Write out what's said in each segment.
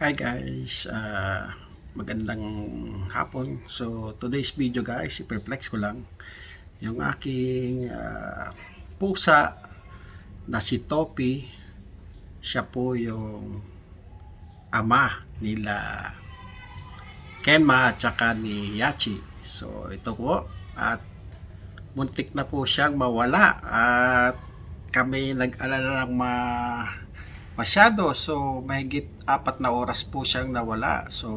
Hi guys, ah, magandang hapon. So today's video guys, i-perplex ko lang yung aking ah, pusa na si Topi. Siya po yung ama nila Kenma at saka ni Yachi. So ito po at muntik na po siyang mawala at kami nag-alala ng ma masyado. So, mahigit apat na oras po siyang nawala. So,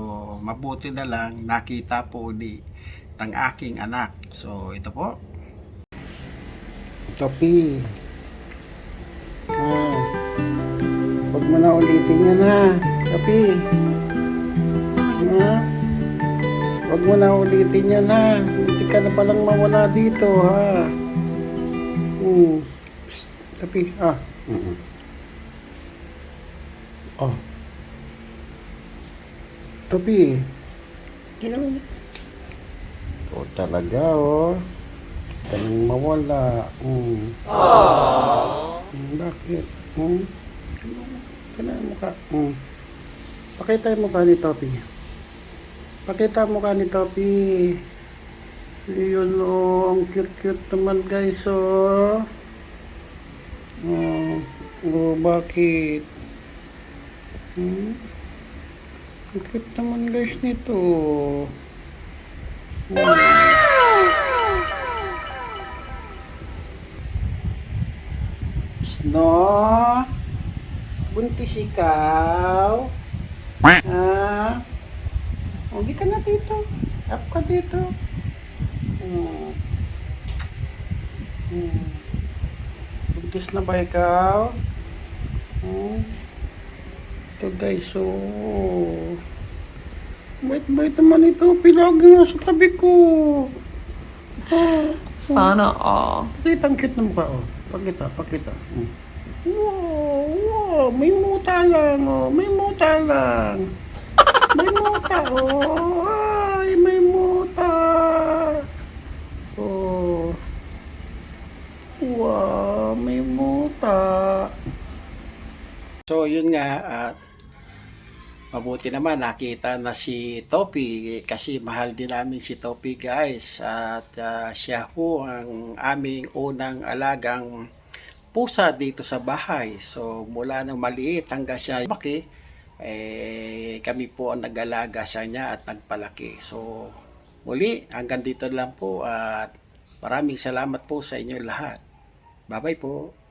mabuti na lang nakita po ni ng aking anak. So, ito po. Topi. Ah. Huwag mo na ulitin yan ha. Topi. Ha? Huwag mo na ulitin yan ha. Hindi ka na palang mawala dito ha. Hmm. Psst, Topi. Ah. Mm-mm. Oh. Tobi. Tingnan mo. Oh, talaga, oh. Tanong mawala. Mm. Mm, bakit? Mm. Kailangan mo ka. Mm. Pakita yung mukha ni Topi. Pakita ang mukha ni Topi. Yun, oh. Ang cute-cute naman, guys, oh. Oh, oh bakit? Hmm? Ang cute naman guys nito. Hmm. Sno? Buntis ikaw? Ha? Huwag ka na dito. Up ka dito. Hmm. Hmm. Buntis na ba ikaw? Hmm. Ito guys, so... Bait-bait naman ito. Pilagi nga sa tabi ko. Ah, Sana all. Pakita ang cute na mukha, oh. Pakita, pakita. Mm. Wow, wow. May muta lang, oh. May muta lang. May muta, oh. Ay, may muta. Oh. Wow, may muta. So, yun nga, at mabuti naman nakita na si Topi kasi mahal din namin si Topi guys. At ah, siya ho ang aming unang alagang pusa dito sa bahay. So mula nang maliit hanggang siya lumaki eh, kami po ang nag-alaga sa niya at nagpalaki. So muli hanggang dito lang po. At maraming salamat po sa inyo lahat. Bye bye po